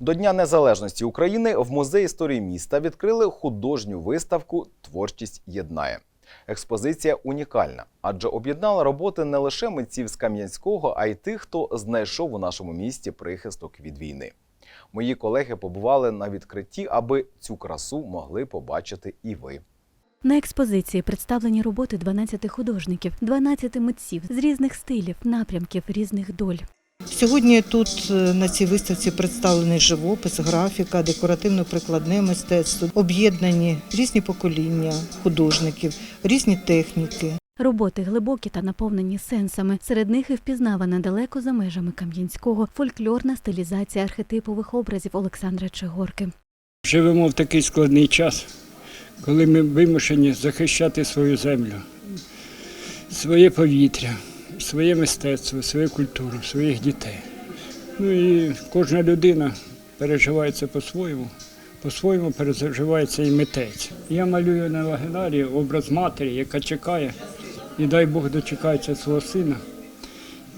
До Дня Незалежності України в музеї історії міста відкрили художню виставку Творчість єднає. Експозиція унікальна, адже об'єднала роботи не лише митців з Кам'янського, а й тих, хто знайшов у нашому місті прихисток від війни. Мої колеги побували на відкритті, аби цю красу могли побачити і ви. На експозиції представлені роботи 12 художників, 12 митців з різних стилів, напрямків, різних доль. Сьогодні тут е, на цій виставці представлений живопис, графіка, декоративно-прикладне мистецтво, об'єднані різні покоління художників, різні техніки. Роботи глибокі та наповнені сенсами. Серед них і впізнавана далеко за межами Кам'янського фольклорна стилізація архетипових образів Олександра Чигорки. Живемо в такий складний час, коли ми вимушені захищати свою землю, своє повітря, своє мистецтво, свою культуру, своїх дітей. Ну і кожна людина переживає це по-своєму, по-своєму переживається і митець. Я малюю на вагінарі образ матері, яка чекає, і дай Бог дочекається свого сина,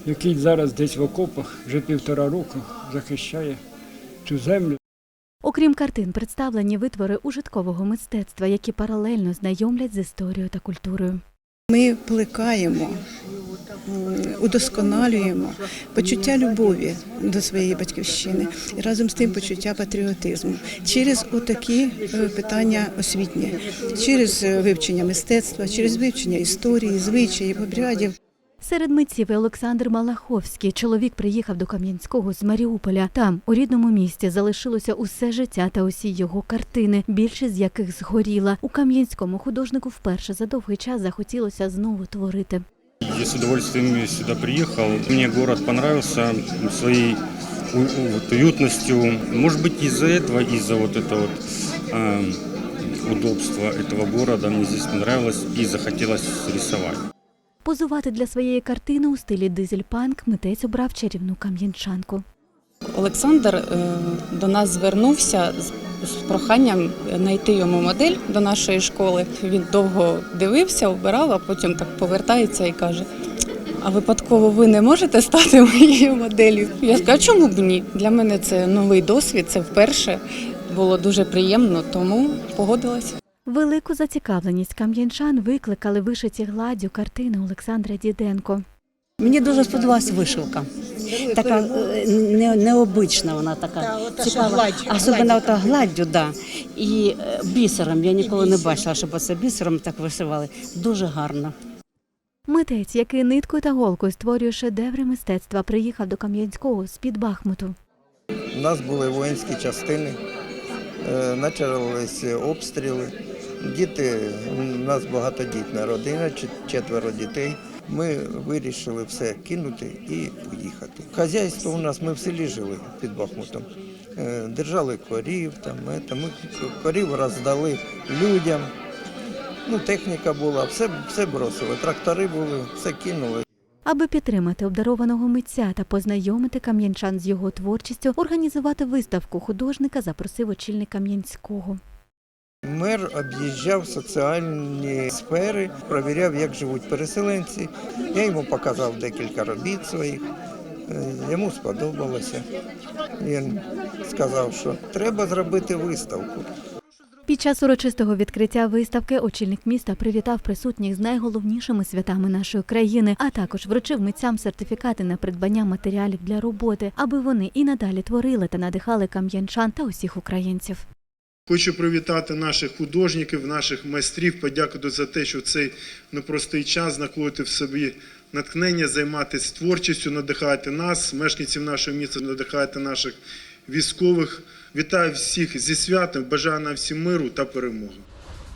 який зараз десь в окопах вже півтора року захищає цю землю. Окрім картин, представлені витвори ужиткового мистецтва, які паралельно знайомлять з історією та культурою. Ми плекаємо, удосконалюємо почуття любові до своєї батьківщини і разом з тим почуття патріотизму через отакі е, питання освітні, через е, вивчення мистецтва, через вивчення історії, звичаїв, обрядів. Серед митців Олександр Малаховський. Чоловік приїхав до Кам'янського з Маріуполя. Там, у рідному місті, залишилося усе життя та усі його картини, більшість з яких згоріла. У Кам'янському художнику вперше за довгий час захотілося знову творити. Я с удовольствием сюда приехал. Мне город понравился своей у- у- вот уютностью. Может быть, из-за этого, из-за вот этого вот, э, удобства этого города мне здесь понравилось и захотелось рисовать. Позувати для своєї картини у стилі дизель-панк митець обрав чарівну кам'янчанку. Олександр е, до нас звернувся з, з проханням знайти йому модель до нашої школи. Він довго дивився, обирав, а потім так повертається і каже: А випадково ви не можете стати моєю моделлю? Я «А чому б ні? Для мене це новий досвід, це вперше. Було дуже приємно, тому погодилась. Велику зацікавленість кам'янчан викликали вишиті гладдю картини Олександра Діденко. Мені дуже сподобалась вишивка. Така е, не, необична вона така цікава. Особливо ота гладдю, да. І е, бісером. Я ніколи не бачила, щоб оце бісером так вишивали. Дуже гарно. Митець, який ниткою та голкою створює шедеври мистецтва, приїхав до Кам'янського з-під Бахмуту. У нас були воїнські частини, е, почалися обстріли. Діти, у нас багатодітна родина, четверо дітей. Ми вирішили все кинути і поїхати. Хазяйство у нас ми в селі жили під Бахмутом. Е, Держали корів, там, ета. ми корів роздали людям. Ну, техніка була, все, все бросили. Трактори були, все кинули. Аби підтримати обдарованого митця та познайомити кам'янчан з його творчістю, організувати виставку художника запросив очільник Кам'янського. Мер об'їжджав соціальні сфери, провіряв, як живуть переселенці. Я йому показав декілька робіт своїх. Е, Йому сподобалося. Він сказав, що треба зробити виставку. Під час урочистого відкриття виставки очільник міста привітав присутніх з найголовнішими святами нашої країни, а також вручив митцям сертифікати на придбання матеріалів для роботи, аби вони і надалі творили та надихали кам'янчан та усіх українців. Хочу привітати наших художників, наших майстрів, подякувати за те, що в цей непростий час знаходити в собі натхнення, займатися творчістю, надихати нас, мешканців нашого міста, надихати наших військових. Вітаю всіх зі святом, бажаю нам всім миру та перемоги.